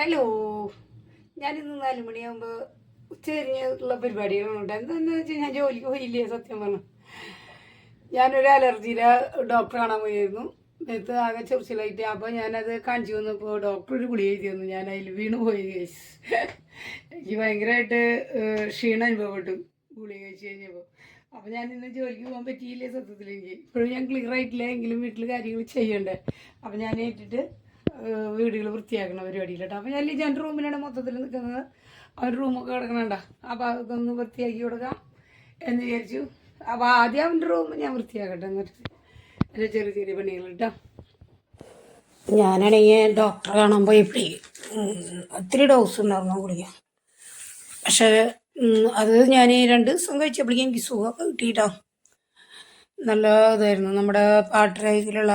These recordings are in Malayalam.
ഹലോ. ഞാനിന്ന് നാല് മണിയാകുമ്പോൾ ഉച്ചതിരിഞ്ഞുള്ള പരിപാടികളുണ്ട് എന്താണെന്ന് വെച്ചാൽ ഞാൻ ജോലിക്ക് പോയില്ലേ സത്യം പറഞ്ഞു. ഞാനൊരു അലർജിയുടെ ഡോക്ടർ കാണാൻ പോയിരുന്നു നേരത്തെ ആകെ ചൊറിച്ചിലായിട്ട്. അപ്പോൾ ഞാനത് കാണിച്ചു വന്നപ്പോൾ ഡോക്ടർ ഒരു ഗുളി എഴുതി തന്നു. ഞാൻ അതിൽ വീണു പോയി കേസ് എനിക്ക് ഭയങ്കരമായിട്ട് ക്ഷീണം അനുഭവപ്പെട്ടു ഗുളി കഴിച്ച് കഴിഞ്ഞപ്പോൾ അപ്പോൾ ഞാൻ ഇന്ന് ജോലിക്ക് പോകാൻ പറ്റിയില്ലേ സത്യത്തിൽ എനിക്ക്. ഇപ്പോഴും ഞാൻ ക്ലിയർ ആയിട്ടില്ല. എങ്കിലും വീട്ടിൽ കാര്യങ്ങൾ ചെയ്യണ്ടേ. അപ്പോൾ ഞാൻ ഏറ്റിട്ട് വീടുകൾ വൃത്തിയാക്കുന്ന പരിപാടിയിലട്ടോ. അപ്പോൾ ഞാൻ ലിജാന്റെ റൂമിലാണ് മൊത്തത്തിൽ നിൽക്കുന്നത് അവർ റൂമൊക്കെ കിടക്കണണ്ട. അപ്പോൾ അതൊന്ന് വൃത്തിയാക്കി കൊടുക്കാം എന്ന് വിചാരിച്ചു. അപ്പോൾ ആദ്യം അവന്റെ റൂം ഞാൻ വൃത്തിയാക്കട്ടെ എന്നിട്ട് എന്റെ ചെറിയ ചെറിയ പണികൾ കേട്ടോ ഞാനാണെങ്കിൽ ഡോക്ടറെ കാണാൻ പോയി പോയപ്പോഴേ ഒത്തിരി ഡോസ് ഉണ്ടായിരുന്നു ഗുളിക. പക്ഷേ അത് ഞാൻ രണ്ട് ദിവസം കഴിച്ചപ്പോഴേക്കും എനിക്ക് സുഖമൊക്കെ കിട്ടിയിട്ടോ. നല്ല ഇതായിരുന്നു. നമ്മുടെ പാട്ടരയിലുള്ള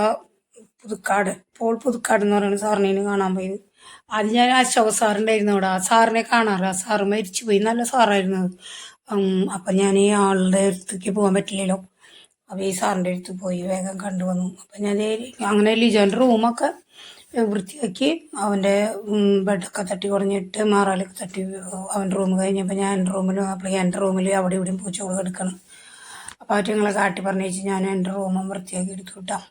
പുതുക്കാട് പോൾ പുതുക്കാട് എന്ന് പറയുന്ന സാറിനെ കാണാൻ പോയത്. ആദ്യം ഞാൻ അശോക സാറുണ്ടായിരുന്നു അവിടെ. ആ സാറിനെ കാണാറ് ആ സാറ് മരിച്ചു പോയി നല്ല സാറായിരുന്നു അത്. അപ്പം ഞാൻ ഈ ആളുടെ അടുത്തേക്ക് പോകാൻ പറ്റില്ലല്ലോ. അപ്പോൾ ഈ സാറിന്റെ അടുത്ത് പോയി വേഗം കണ്ടു വന്നു അപ്പം ഞാൻ അങ്ങനെ ലിജോന്റെ റൂമൊക്കെ വൃത്തിയാക്കി അവന്റെ ബെഡൊക്കെ തട്ടി കുറഞ്ഞിട്ട് മാറാലൊക്കെ തട്ടി അവന്റെ റൂം കഴിഞ്ഞപ്പോൾ ഞാൻ എന്റെ റൂമിൽ അപ്പോൾ എന്റെ റൂമിൽ അവിടെ ഇവിടെയും പൂച്ചകൾ എടുക്കണം അപ്പോൾ അവറ്റങ്ങളെ കാട്ടി പറഞ്ഞേച്ച് ഞാൻ എന്റെ റൂമും വൃത്തിയാക്കി എടുത്തു കിട്ടാം.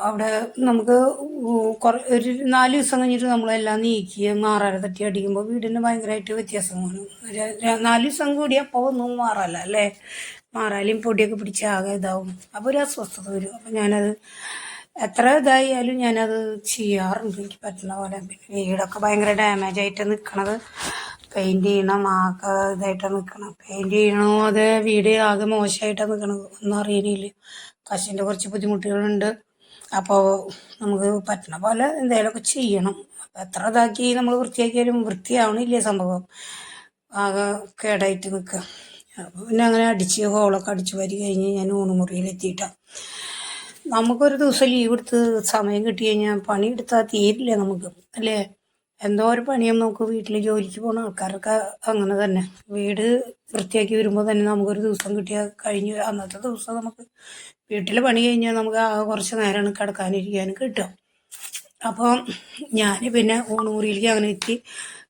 അവിടെ നമുക്ക് കുറേ ഒരു നാല് ദിവസം കഴിഞ്ഞിട്ട് നമ്മളെല്ലാം നീക്കി മാറാല തട്ടി അടിക്കുമ്പോൾ വീടിന് ഭയങ്കരമായിട്ട് വ്യത്യാസം വേണം നാല് ദിവസം കൂടി അപ്പോൾ ഒന്നും മാറല്ല അല്ലേ? മാറാലും പൊടിയൊക്കെ പിടിച്ച് ആകെ ഇതാവും. അപ്പോൾ ഒരു അസ്വസ്ഥത വരും. അപ്പം ഞാനത് എത്ര ഇതായാലും ഞാനത് ചെയ്യാറുണ്ട്. എനിക്ക് പറ്റുന്ന പോലെ. വീടൊക്കെ ഭയങ്കര ഡാമേജ് ആയിട്ട് നിൽക്കണത് പെയിന്റ് ചെയ്യണം ആകെ ഇതായിട്ടാണ് നിൽക്കണം പെയിന്റ് ചെയ്യണോ? അത് വീട് ആകെ മോശമായിട്ടാണ് നിൽക്കണത് ഒന്നും അറിയണില്ല. കശിന്റെ കുറച്ച് ബുദ്ധിമുട്ടുകളുണ്ട്. അപ്പോൾ നമുക്ക് പറ്റണ പോലെ എന്തെങ്കിലുമൊക്കെ ചെയ്യണം. എത്ര ഇതാക്കി നമ്മൾ വൃത്തിയാക്കിയാലും വൃത്തിയാവണില്ല സംഭവം. ആകെ കേടായിട്ട് നിൽക്കുക പിന്നെ അങ്ങനെ അടിച്ച് ഹോളൊക്കെ അടിച്ച് വരി കഴിഞ്ഞ് ഞാൻ ഊണുമുറിയിലെത്തിയിട്ടാണ് നമുക്കൊരു ദിവസം ലീവ് എടുത്ത് സമയം കിട്ടി കഴിഞ്ഞാൽ പണിയെടുത്താൽ തീരില്ല നമുക്ക് അല്ലേ? എന്തോ ഒരു പണിയും നമുക്ക് വീട്ടിൽ ജോലിക്ക് പോകുന്ന ആൾക്കാരൊക്കെ അങ്ങനെ തന്നെ. വീട് വൃത്തിയാക്കി വരുമ്പോൾ തന്നെ നമുക്കൊരു ദിവസം കിട്ടിയാൽ കഴിഞ്ഞ് അന്നത്തെ ദിവസം നമുക്ക് വീട്ടിൽ പണി കഴിഞ്ഞാൽ നമുക്ക് ആ കുറച്ച് നേരമാണ് കിടക്കാനിരിക്കാനും കിട്ടും അപ്പോൾ ഞാൻ പിന്നെ ഓണൂരിലേക്ക് അങ്ങനെ എത്തി.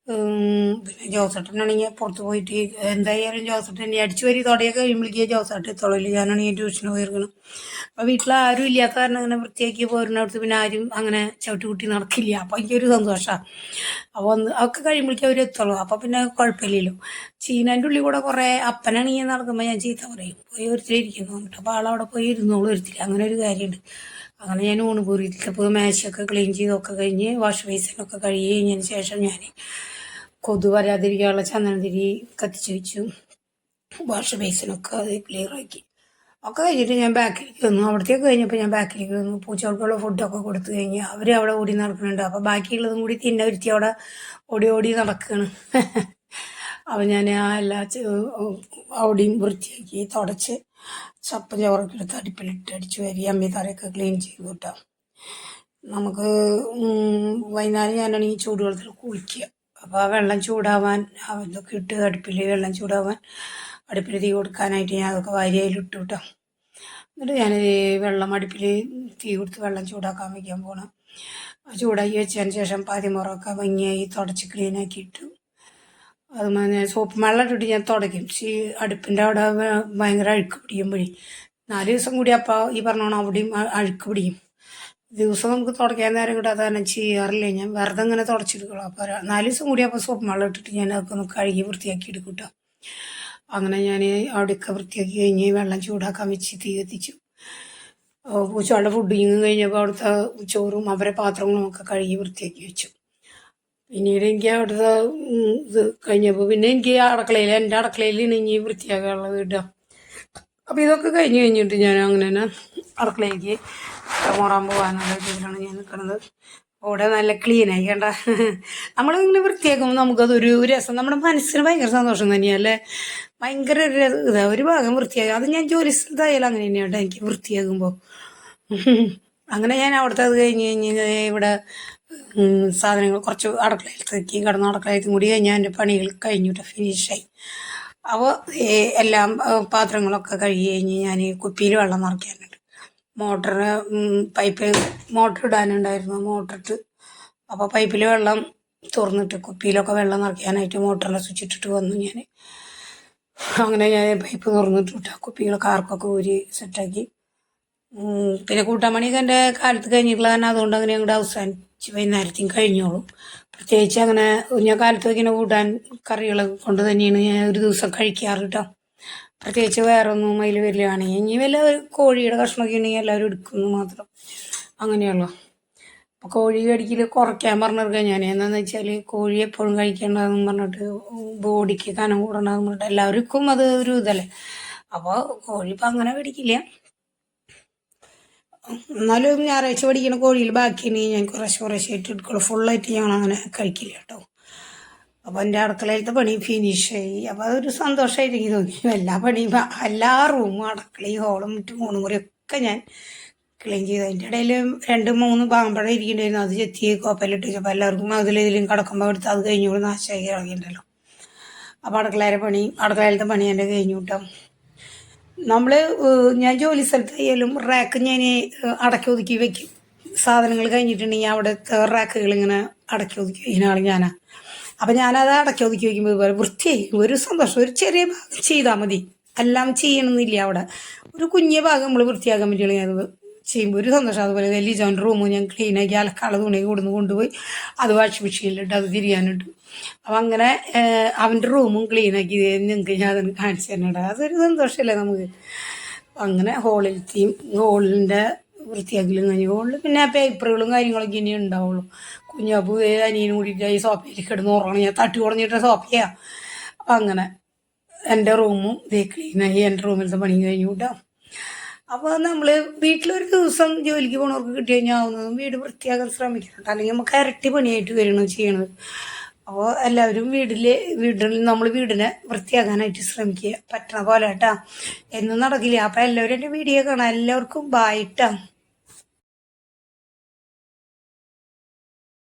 പിന്നെ ജോസേട്ടനാണെങ്കിൽ പുറത്ത് പോയിട്ട് എന്തായാലും ജോസേട്ടൻ അടിച്ചു വരി തുടയൊക്കെ കഴിയുമ്പോഴേക്കും ജോസേട്ടൻ എത്തോളില്ല ഞാനാണെങ്കിൽ ട്യൂഷന് പോയിരിക്കണം അപ്പോൾ വീട്ടിൽ ആരും ഇല്ലാത്ത കാരണം അങ്ങനെ വൃത്തിയാക്കി പോരുന്നിടത്ത് പിന്നെ ആരും അങ്ങനെ ചവിട്ടി കുട്ടി നടക്കില്ല. അപ്പോൾ എനിക്കൊരു സന്തോഷമാണ് അപ്പോൾ ഒന്ന് അതൊക്കെ കഴിയുമ്പോഴേക്കും അവർ എത്തുള്ളൂ. അപ്പോൾ പിന്നെ കുഴപ്പമില്ലല്ലോ. ചീനന്റെ ഉള്ളിൽ കൂടെ കുറേ അപ്പനാണെങ്കിൽ നടക്കുമ്പോൾ ഞാൻ ചീത്ത പറയും. പോയി ഒരുത്തിരിക്കുന്നു ഇരിക്കുന്നു അപ്പോൾ ആളവിടെ പോയി ഇരുന്നോളൂ ഒരുത്തിരി. അങ്ങനെ ഒരു കാര്യമുണ്ട്. അങ്ങനെ ഞാൻ ഊണ് പൂരിയിട്ടപ്പോൾ മേശയൊക്കെ ക്ലീൻ ചെയ്തൊക്കെ കഴിഞ്ഞ് വാഷ് ബേസിനൊക്കെ കഴുകി കഴിഞ്ഞതിന് ശേഷം ഞാൻ കൊതു വരാതിരിക്കാനുള്ള ചന്ദനതിരി കത്തിച്ച് വെച്ചു. വാഷ് ബേസിനൊക്കെ അത് ക്ലിയർ ആക്കി. ഒക്കെ കഴിഞ്ഞിട്ട് ഞാൻ ബാക്കിലേക്ക് വന്നു. അവിടത്തേക്ക് കഴിഞ്ഞപ്പോൾ ഞാൻ ബാക്കിലേക്ക് വന്നു. പൂച്ചകൾക്കുള്ള ഫുഡൊക്കെ കൊടുത്തു കഴിഞ്ഞ് അവർ അവിടെ ഓടി നടക്കുന്നുണ്ട്. അപ്പോൾ ബാക്കിയുള്ളതും കൂടി തിന്നെ വരുത്തി അവിടെ ഓടി ഓടി നടക്കുകയാണ് അപ്പം ഞാൻ ആ എല്ലാ ഓടിയും വൃത്തിയാക്കി തുടച്ച് ചപ്പ ചോറൊക്കെ എടുത്ത് അടുപ്പിലിട്ട് അടിച്ച് വരി അമ്മി തറയൊക്കെ ക്ലീൻ ചെയ്ത് കിട്ടാം നമുക്ക് വൈകുന്നേരം ഞാനാണെങ്കിൽ ചൂടുവെള്ളത്തിൽ കുളിക്കുക അപ്പോൾ ആ വെള്ളം ചൂടാവാൻ അതൊക്കെ ഇട്ട് അടുപ്പിൽ വെള്ളം ചൂടാവാൻ അടുപ്പിൽ തീ കൊടുക്കാനായിട്ട് ഞാൻ അതൊക്കെ വാരിയയിലിട്ടു കിട്ടാം എന്നിട്ട് ഞാൻ വെള്ളം അടുപ്പിൽ തീ കൊടുത്ത് വെള്ളം ചൂടാക്കാൻ വയ്ക്കാൻ പോകണം ചൂടാക്കി വെച്ചതിന് ശേഷം പാതിമുറമൊക്കെ ഭംഗിയായി തുടച്ച് ക്ലീനാക്കി അത് ഞാൻ സോപ്പ് വെള്ളം ഇട്ടിട്ട് ഞാൻ തുടയ്ക്കും. ഈ അടുപ്പിന്റെ അവിടെ ഭയങ്കര അഴുക്ക് പിടിക്കുമ്പോഴേ. നാല് ദിവസം കൂടി അപ്പോൾ ഈ പറഞ്ഞോണം അവിടെയും അഴുക്ക് പിടിക്കും. ദിവസം നമുക്ക് തുടയ്ക്കാൻ നേരം കിട്ടാതെ തന്നെ ചെയ്യാറില്ല ഞാൻ വെറുതെ ഇങ്ങനെ തുടച്ചെടുക്കുള്ളൂ അപ്പോൾ നാല് ദിവസം കൂടി അപ്പോൾ സോപ്പ് വെള്ളം ഇട്ടിട്ട് ഞാൻ അതൊക്കെ ഒന്ന് കഴുകി വൃത്തിയാക്കി എടുക്കും കേട്ടോ അങ്ങനെ ഞാൻ അവിടെയൊക്കെ വൃത്തിയാക്കി കഴിഞ്ഞ് വെള്ളം ചൂടാക്കാൻ വെച്ച് തീ കത്തിച്ചു. പൂച്ചകളുടെ ഫുഡിങ് കഴിഞ്ഞപ്പോൾ അവിടുത്തെ ചോറും അവരെ പാത്രങ്ങളും ഒക്കെ കഴുകി വൃത്തിയാക്കി വെച്ചു. പിന്നീട് എനിക്ക് അവിടുത്തെ ഇത് കഴിഞ്ഞപ്പോൾ പിന്നെ എനിക്ക് അടുക്കളയിൽ എന്റെ അടുക്കളയിൽ ഇനി വൃത്തിയാക്കാനുള്ളത് കേട്ടോ അപ്പോൾ ഇതൊക്കെ കഴിഞ്ഞ് കഴിഞ്ഞിട്ട് ഞാൻ അങ്ങനെ തന്നെ അടുക്കളയിലേക്ക് മോറാൻ പോകാനുള്ള രീതിയിലാണ് ഞാൻ നിൽക്കുന്നത് അവിടെ നല്ല ക്ലീനായി കണ്ട. നമ്മളിങ്ങനെ വൃത്തിയാക്കുമ്പോൾ നമുക്കതൊരു രസം. നമ്മുടെ മനസ്സിന് ഭയങ്കര സന്തോഷം തന്നെയല്ലേ ഭയങ്കര ഇതാ ഒരു ഭാഗം വൃത്തിയാക്കി അത് ഞാൻ ജോലി സ്ഥലത്തായാലും അങ്ങനെ തന്നെയാണ് എനിക്ക് വൃത്തിയാക്കുമ്പോൾ അങ്ങനെ ഞാൻ അവിടുത്തെ അത് കഴിഞ്ഞ് കഴിഞ്ഞ് ഇവിടെ സാധനങ്ങൾ കുറച്ച് അടുക്കളയിലത്തേക്ക് കിടന്ന അടുക്കളയിലേക്കും കൂടി കഴിഞ്ഞാൽ എന്റെ പണികൾ കഴിഞ്ഞിട്ട് ഫിനിഷായി അപ്പോൾ എല്ലാം പാത്രങ്ങളൊക്കെ കഴുകി കഴിഞ്ഞ് ഞാൻ കുപ്പിയിൽ വെള്ളം നിറയ്ക്കാനുണ്ട്. മോട്ടറിന് പൈപ്പ് മോട്ടർ ഇടാനുണ്ടായിരുന്നു മോട്ടറിട്ട് അപ്പോൾ പൈപ്പിൽ വെള്ളം തുറന്നിട്ട് കുപ്പിയിലൊക്കെ വെള്ളം നിറയ്ക്കാനായിട്ട് മോട്ടറിന്റെ സ്വിച്ച് ഇട്ടിട്ട് വന്നു ഞാൻ അങ്ങനെ ഞാൻ പൈപ്പ് തുറന്നിട്ട് വിട്ടു കുപ്പികൾ കാർക്കൊക്കെ ഊരി സെറ്റാക്കി പിന്നെ കൂട്ടാമണിയൊക്കെ എന്റെ കാലത്ത് കഴിഞ്ഞിട്ടുള്ള കാരണം അതുകൊണ്ട് അങ്ങനെ അങ്ങോട്ട് അവസാനിച്ച് വൈകുന്നേരത്തേക്കും കഴിഞ്ഞോളും. പ്രത്യേകിച്ച് അങ്ങനെ ഞാൻ കാലത്ത് കൂടാൻ കറികൾ കൊണ്ട് തന്നെയാണ് ഞാൻ ഒരു ദിവസം കഴിക്കാറ് കേട്ടോ പ്രത്യേകിച്ച് വേറൊന്നും അതിൽ വരികയാണെങ്കിൽ ഇനി വല്ല കോഴിയുടെ കഷ്ണമൊക്കെ ഉണ്ടെങ്കിൽ എല്ലാവരും എടുക്കുന്നു മാത്രം അങ്ങനെയുള്ളൂ. അപ്പോൾ കോഴി കടിക്കൽ കുറയ്ക്കാൻ പറഞ്ഞിരിക്കാം ഞാൻ എന്താണെന്ന് വെച്ചാൽ കോഴി എപ്പോഴും കഴിക്കേണ്ടതെന്ന് പറഞ്ഞിട്ട് ബോഡിക്ക് കനം കൂടണമെന്ന് പറഞ്ഞിട്ട് എല്ലാവർക്കും അത് ഒരു ഇതല്ലേ. അപ്പോൾ കോഴി ഇപ്പം അങ്ങനെ കടിക്കില്ല എന്നാലും ഞായറാഴ്ച പഠിക്കുന്ന കോഴിയിൽ ബാക്കിയാണ് ഞാൻ കുറേശ്ശെ കുറേശ്ശെ ആയിട്ട് എടുക്കുള്ളൂ. ഫുള്ളായിട്ട് ഞങ്ങൾ അങ്ങനെ കഴിക്കില്ല കേട്ടോ. അപ്പോൾ എന്റെ അടുക്കളയിലത്തെ പണി ഫിനിഷ് ആയി. അപ്പോൾ അതൊരു സന്തോഷമായിട്ട് എനിക്ക് തോന്നി. എല്ലാ പണിയും എല്ലാ റൂമും അടുക്കളയും ഹോളും മറ്റും മൂന്നും മുറിയൊക്കെ ഞാൻ ക്ലീൻ ചെയ്തു. അതിന്റെ ഇടയിൽ രണ്ട് മൂന്ന് പാമ്പഴം ഇരിക്കണ്ടായിരുന്നു അത് ചെത്തി കോപ്പയിലിട്ട് വെച്ചപ്പോൾ എല്ലാവർക്കും അതിലേതിലും കിടക്കുമ്പോൾ എടുത്ത് അത് കഴിഞ്ഞു നാശമായി ഇറങ്ങിയിട്ടുണ്ടല്ലോ. അപ്പോൾ അടുക്കളയിലെ പണി അടുക്കളയിലത്തെ പണി എന്റെ കഴിഞ്ഞു കിട്ടും. നമ്മൾ ഞാൻ ജോലി സ്ഥലത്തായാലും റാക്ക് ഞാൻ അടക്കി ഒതുക്കി വെക്കും. സാധനങ്ങൾ കഴിഞ്ഞിട്ടുണ്ടെങ്കിൽ അവിടുത്തെ റാക്കുകൾ ഇങ്ങനെ അടക്കി ഒതുക്കി വയ്ക്കുന്ന ഞാൻ ഞാനാ. അപ്പം ഞാനത് അടക്കി ഒതുക്കി വയ്ക്കുമ്പോൾ ഇതുപോലെ വൃത്തിയായി. ഒരു സന്തോഷം. ഒരു ചെറിയ ഭാഗം ചെയ്താൽ മതി. എല്ലാം ചെയ്യണമെന്നില്ല അവിടെ. ഒരു കുഞ്ഞു ഭാഗം നമ്മൾ വൃത്തിയാക്കാൻ പറ്റുകയാണെങ്കിൽ അത് ചെയ്യുമ്പോൾ ഒരു സന്തോഷം. അതുപോലെ ലിജോന്റെ റൂമും ഞാൻ ക്ലീനാക്കി അലക്കാളെ തുണി കൊടുന്ന് കൊണ്ടുപോയി അത് വാഷിംഗ് മെഷീനിലിട്ട് അത് തിരിയാനിട്ടു. അപ്പം അങ്ങനെ അവന്റെ റൂമും ക്ലീനാക്കി നിങ്ങൾക്ക് ഞാൻ അതിന് കാണിച്ചു തരണേടാ അതൊരു സന്തോഷമല്ലേ നമുക്ക്? അങ്ങനെ ഹോളിലത്തെയും ഹോളിന്റെ വൃത്തിയാക്കലും കഴിഞ്ഞു ഹോളിൽ പിന്നെ പേപ്പറുകളും കാര്യങ്ങളൊക്കെ ഇനി ഉണ്ടാവുള്ളൂ. കുഞ്ഞാപ്പ് അനിയനും കൂടിയിട്ട് ഈ സോഫയിൽ കിടന്ന് ഉറങ്ങണം. ഞാൻ തട്ടി കുറഞ്ഞിട്ട് സോഫയാ അപ്പം അങ്ങനെ എന്റെ റൂമും ഇതേ ക്ലീനായി എന്റെ റൂമിലത്തെ പണി കഴിഞ്ഞു കേട്ടോ. അപ്പോൾ നമ്മൾ വീട്ടിലൊരു ദിവസം ജോലിക്ക് പോണവർക്ക് കിട്ടി കഴിഞ്ഞാൽ ആവുന്നതും വീട് വൃത്തിയാക്കാൻ ശ്രമിക്കുന്നുണ്ട് അല്ലെങ്കിൽ നമുക്ക് ഇരട്ടി പണിയായിട്ട് വരണം ചെയ്യണത്. അപ്പോൾ എല്ലാവരും വീട്ടിൽ വീട്ടിൽ നമ്മൾ വീടിനെ വൃത്തിയാക്കാനായിട്ട് ശ്രമിക്കുക. പറ്റണ പോലെ കേട്ടാ എന്നും നടക്കില്ല. അപ്പോൾ എല്ലാവരും എന്റെ വീഡിയോ കാണാം എല്ലാവർക്കും ബായിട്ടാ